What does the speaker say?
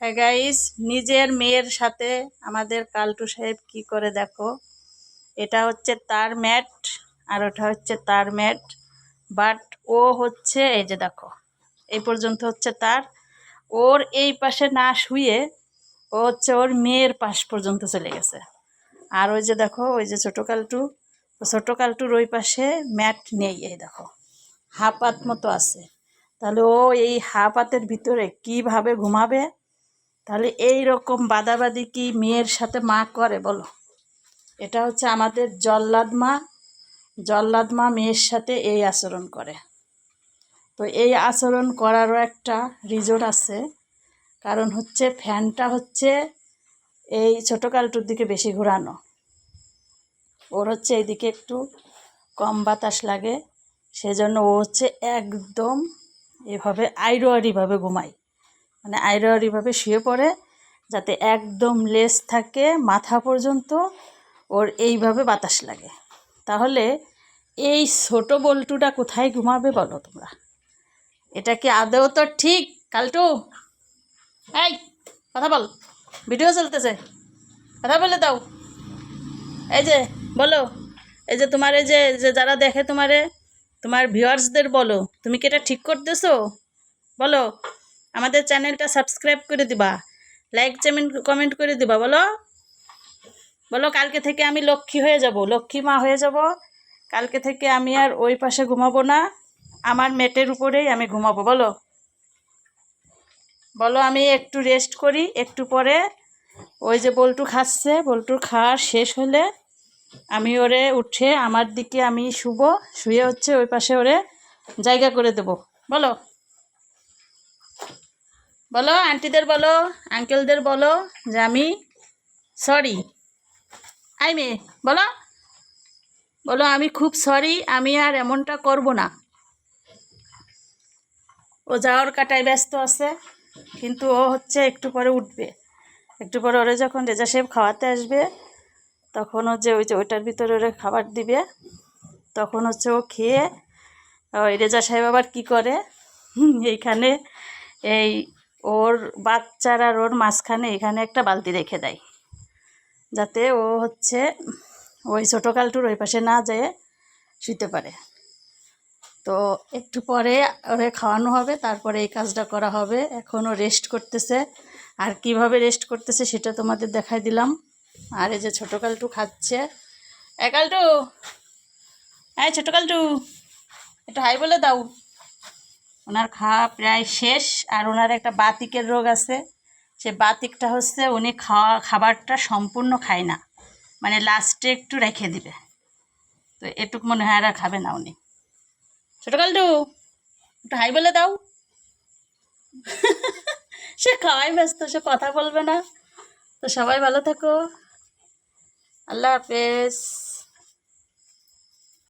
হ্যাঁ গাইস নিজের মেয়ের সাথে আমাদের কালটু সাহেব কি করে দেখো? এটা হচ্ছে তার ম্যাট আর ওটা হচ্ছে তার ম্যাট বাট ও হচ্ছে, এই যে দেখো, এই পর্যন্ত হচ্ছে তার। ওর এই পাশে না শুয়ে ও হচ্ছে ওর মেয়ের পাশ পর্যন্ত চলে গেছে। আর ওই যে দেখো, ওই যে ছোটো কালটু ছোটো কালটুর ওই পাশে ম্যাট নেই, এই দেখো, হাফ মতো আছে। তাহলে ও এই হাফ হাতের ভিতরে কীভাবে ঘুমাবে? তাহলে এই রকম বাদাবাদি কি মেয়ের সাথে মা করে, বলো? এটা হচ্ছে আমাদের জল্লাদ মা। জল্লাদ মা মেয়ের সাথে এই আচরণ করে। তো এই আচরণ করারও একটা রিজন আছে। কারণ হচ্ছে ফ্যানটা হচ্ছে এই ছোটো কালটুর দিকে বেশি ঘোরানো। ওর হচ্ছে এইদিকে একটু কম বাতাস লাগে। সেজন্য ও হচ্ছে একদম এভাবে আইরোয়ারিভাবে ঘুমায়। মানে আইরোয়ারিভাবে শুয়ে পড়ে, যাতে একদম লেস থাকে মাথা পর্যন্ত, ওর এইভাবে বাতাস লাগে। তাহলে এই ছোট বল্টুটা কোথায় ঘুমাবে বলো তোমরা? এটা কি আদৌ তো ঠিক, কালটু? এই, কথা বল। ভিডিও চলতেছে। কথা বলে দাও। এই যে, বলো। এই যে তোমার এই যে যে যারা দেখে তোমারে, তোমার ভিউয়ার্সদের বলো। তুমি কি এটা ঠিক করতেছো? বলো। আমাদের চ্যানেলটা সাবস্ক্রাইব করে দিবা। লাইক চেমেন্ট কমেন্ট করে দিবা, বলো? বলো, কালকে থেকে আমি লক্ষ্মী হয়ে যাব। লক্ষ্মী মা হয়ে যাব। কালকে থেকে আমি আর ওই পাশে ঘুমাবো না। আমার মেটের উপরেই আমি ঘুমাবো, বলো? বলো, আমি একটু রেস্ট করি, একটু পরে ওই যে বল্টু খাচ্ছে বল্টুর খাওয়া শেষ হলে আমি ওরে উঠে আমার দিকে আমি শুব, শুয়ে হচ্ছে ওই পাশে ওরে জায়গা করে দেব, বলো? বলো আন্টিদের বলো আঙ্কেলদের বলো যে আমি সরি আই মে বলো বলো, আমি খুব সরি আমি আর এমনটা করব না। ও যাওয়ার কাটায় ব্যস্ত আছে, কিন্তু ও হচ্ছে একটু পরে উঠবে। একটু পরে ওরে যখন রেজা সাহেব খাওয়াতে আসবে, তখন হচ্ছে ওই যে ওইটার ভিতরে ওরে খাবার দিবে, তখন হচ্ছে ও খেয়ে, ওই রেজা সাহেব আবার কী করে? এইখানে এই ওর বাচ্চার আর ওর মাঝখানে এখানে একটা বালতি রেখে দেয়। যাতে ও হচ্ছে ওই ছোটো কালটুর ওই পাশে না যেয়ে শুতে পারে। তো একটু পরে ওরে খাওয়ানো হবে, তারপরে এই কাজটা করা হবে। এখনও রেস্ট করতেছে। আর কীভাবে রেস্ট করতেছে সেটা তোমাদের দেখাই দিলাম। আর এই যে ছোটো কালটু খাচ্ছে। এ কালটু হ্যাঁ ছোটো কালটু একটু হাই বলে দাও। ওনার খাওয়া প্রায় শেষ আর ওনার একটা বাতিকের রোগ আছে। সে বাতিকটা হচ্ছে উনি খাওয়া, খাবারটা সম্পূর্ণ খায় না। মানে লাস্টে একটু রেখে দিবে। তো এটুক মনে হয় আর খাবে না উনি। ছোটো কালটু একটু হাই বলে দাও। সে খাওয়াই ব্যস্ত, সে কথা বলবে না। তো সবাই ভালো থাকো। আল্লাহ হাফেজ।